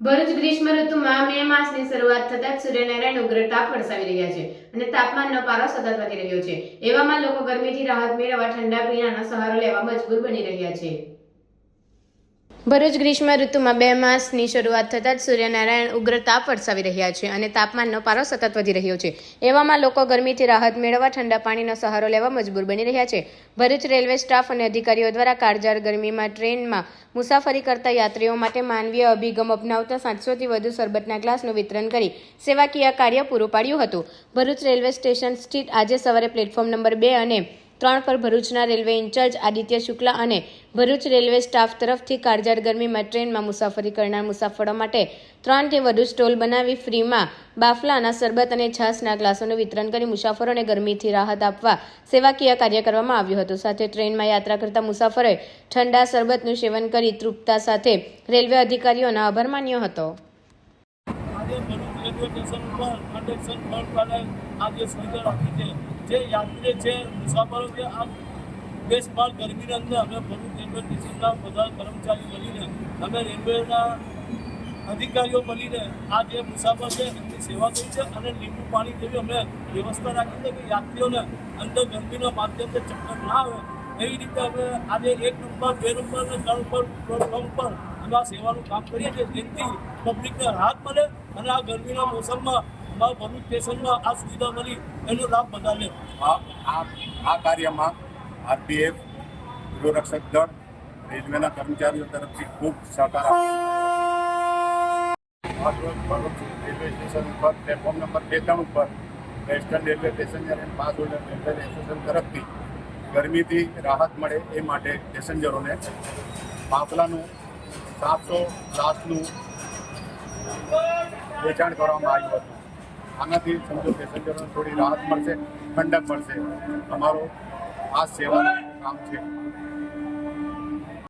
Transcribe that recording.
ભરૂચ ગ્રીષ્મ ઋતુમાં મે માસની શરૂઆત થતાં જ સૂર્યનારાયણ ઉગ્ર તાપ વરસાવી રહ્યા છે અને તાપમાનનો પારો સતત વધી રહ્યો છે. એવામાં લોકો ગરમીથી રાહત મેળવવા ઠંડા પીણાનો સહારો લેવા મજબૂર બની રહ્યા છે. ભરૂચ ગ્રીષ્મ ઋતુમાં બે માસની શરૂઆત થતાં જ સૂર્યનારાયણ ઉગ્ર તાપ વરસાવી રહ્યા છે અને તાપમાનનો પારો સતત વધી રહ્યો છે. એવામાં લોકો ગરમીથી રાહત મેળવવા, ઠંડા પાણીનો સહારો લેવા મજબૂર બની રહ્યા છે. ભરૂચ રેલવે સ્ટાફ અને અધિકારીઓ દ્વારા કાળઝાળ ગરમીમાં ટ્રેનમાં મુસાફરી કરતા યાત્રીઓ માટે માનવીય અભિગમ અપનાવતા સાતસોથી વધુ શરબતના ગ્લાસનું વિતરણ કરી સેવાકીય કાર્ય પૂરું પાડ્યું હતું. ભરૂચ રેલવે સ્ટેશન સ્થિત આજે સવારે પ્લેટફોર્મ નંબર બે અને ત્રણ પર ભરૂચના રેલવે ઇન્ચાર્જ આદિત્ય શુક્લા અને ભરૂચ રેલવે સ્ટાફ તરફથી કાળઝાળ ગરમીમાં ટ્રેનમાં મુસાફરી કરનાર મુસાફરો માટે ત્રણથી વધુ સ્ટોલ બનાવી ફ્રીમાં બાફલાના શરબત અને છાશના ગ્લાસોનું વિતરણ કરી મુસાફરોને ગરમીથી રાહત આપવા સેવાકીય કાર્ય કરવામાં આવ્યું હતું. સાથે ટ્રેનમાં યાત્રા કરતા મુસાફરોએ ઠંડા શરબતનું સેવન કરી તૃપ્તા સાથે રેલવે અધિકારીઓનો આભાર માન્યો હતો. આજે ભરૂચ રેલવે સ્ટેશન ઉપર કન્ડક્શન બંધ પાડે આ જે સુવિધા રાખી છે. જે યાત્રી છે, મુસાફરો છે આ દેશભર ગરમીની અંદર અમે ભરૂચ રેલવે સ્ટેશનના બધા કર્મચારીઓ મળીને અમે રેલવેના અધિકારીઓ મળીને આ જે મુસાફર છે, એમની સેવા કરી છે અને લીંબુ પાણી જેવી અમે વ્યવસ્થા રાખી છે કે યાત્રીઓને અંદર ગરમીના માધ્યમથી ચક્કર ના આવે. એવી રીતે અમે આજે એક નંબર, બે નંબર અને ત્રણ નંબર પ્લેટફોર્મ પર અમે આ સેવાનું કામ કરીએ છીએ. જેથી પબ્લિકને રાહત મળે અને આ ગરમીના મોસમમાં અમારા ભરૂચ સ્ટેશનમાં આ સુવિધા મળી. એનો લાભ બધા લે આ કાર્યમાં આરપીએફ ગૃહરક્ષક દળ, રેલવેના કર્મચારીઓ તરફથી ખૂબ સહકાર રેલવે સ્ટેશન ઉપર, પ્લેટફોર્મ નંબર બે ત્રણ ઉપર, Western Railway Passenger and Pass Holder Welfare Association તરફથી ગરમીથી રાહત મળે એ માટે પેસેન્જરોને પાપલાનું સાતસો ગ્લાસનું વેચાણ કરવામાં આવ્યું હતું. આનાથી સમજો પેસેન્જરોને થોડી રાહત મળશે ઠંડક મળશે. અમારો આ સેવાનું કામ છે.